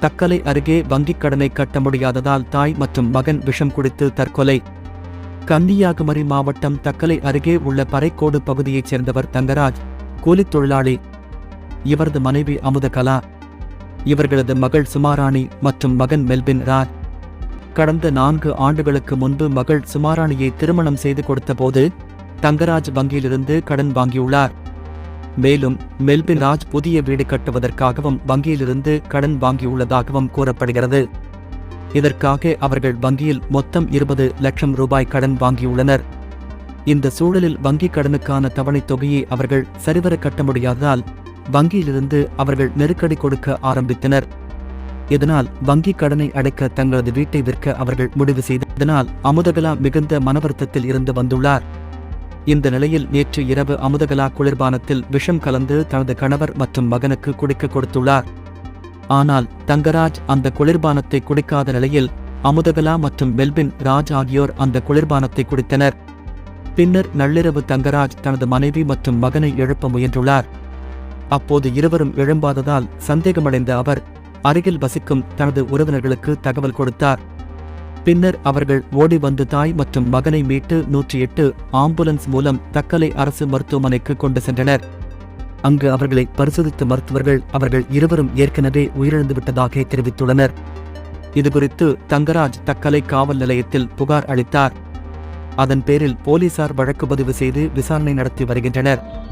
தக்கலை அருகே வங்கிக் கடனை கட்ட முடியாததால் தாய் மற்றும் மகன் விஷம் குடித்து தற்கொலை. கன்னியாகுமரி மாவட்டம் தக்கலை அருகே உள்ள பறைக்கோடு பகுதியைச் சேர்ந்தவர் தங்கராஜ் கூலித் தொழிலாளி. இவரது மனைவி அமுதகலா. இவர்களது மகள் சுமாராணி மற்றும் மகன் மெல்பின் ராஜ். கடந்த நான்கு ஆண்டுகளுக்கு முன்பு மகள் சுமாராணியை திருமணம் செய்து கொடுத்தபோது தங்கராஜ் வங்கியிலிருந்து கடன் வாங்கியுள்ளார். மேலும் மெல்பின் ராஜ் புதிய வீடு கட்டுவதற்காகவும் வங்கியிலிருந்து கடன் வாங்கியுள்ளதாகவும் கூறப்படுகிறது. இதற்காக அவர்கள் வங்கியில் மொத்தம் இருபது லட்சம் ரூபாய் கடன் வாங்கியுள்ளனர். இந்த சூழலில் வங்கிக் கடனுக்கான தவணைத் தொகையை அவர்கள் சரிவர கட்ட முடியாததால் வங்கியிலிருந்து அவர்கள் நெருக்கடி கொடுக்க ஆரம்பித்தனர். இதனால் வங்கிக் கடனை அடைக்க தங்களது வீட்டை விற்க அவர்கள் முடிவு செய்ததனால் அமுதகலா மிகுந்த மனவருத்தத்தில் இருந்து வந்துள்ளார். இந்த நிலையில் நேற்று இரவு அமுதகலா குளிர்பானத்தில் விஷம் கலந்து தனது கணவர் மற்றும் மகனுக்கு குடிக்க கொடுத்துள்ளார். ஆனால் தங்கராஜ் அந்த குளிர்பானத்தை குடிக்காத நிலையில் அமுதகலா மற்றும் மெல்பின் ராஜ் ஆகியோர் அந்த குளிர்பானத்தை குடித்தனர். பின்னர் நள்ளிரவு தங்கராஜ் தனது மனைவி மற்றும் மகனை எழுப்ப முயன்றுள்ளார். அப்போது இருவரும் எழும்பாததால் சந்தேகமடைந்த அவர் அருகில் வசிக்கும் தனது உறவினர்களுக்கு தகவல் கொடுத்தார். பின்னர் அவர்கள் ஓடி வந்து தாய் மற்றும் மகனை மீட்டு நூற்றி எட்டு ஆம்புலன்ஸ் மூலம் தக்கலை அரசு மருத்துவமனைக்கு கொண்டு சென்றனர். அங்கு அவர்களை பரிசோதித்த மருத்துவர்கள் அவர்கள் இருவரும் ஏற்கனவே உயிரிழந்து விட்டதாக தெரிவித்துள்ளனர். இதுகுறித்து தங்கராஜ் தக்கலை காவல் நிலையத்தில் புகார் அளித்தார். அதன் பேரில் போலீசார் வழக்கு பதிவு செய்து விசாரணை நடத்தி வருகின்றனர்.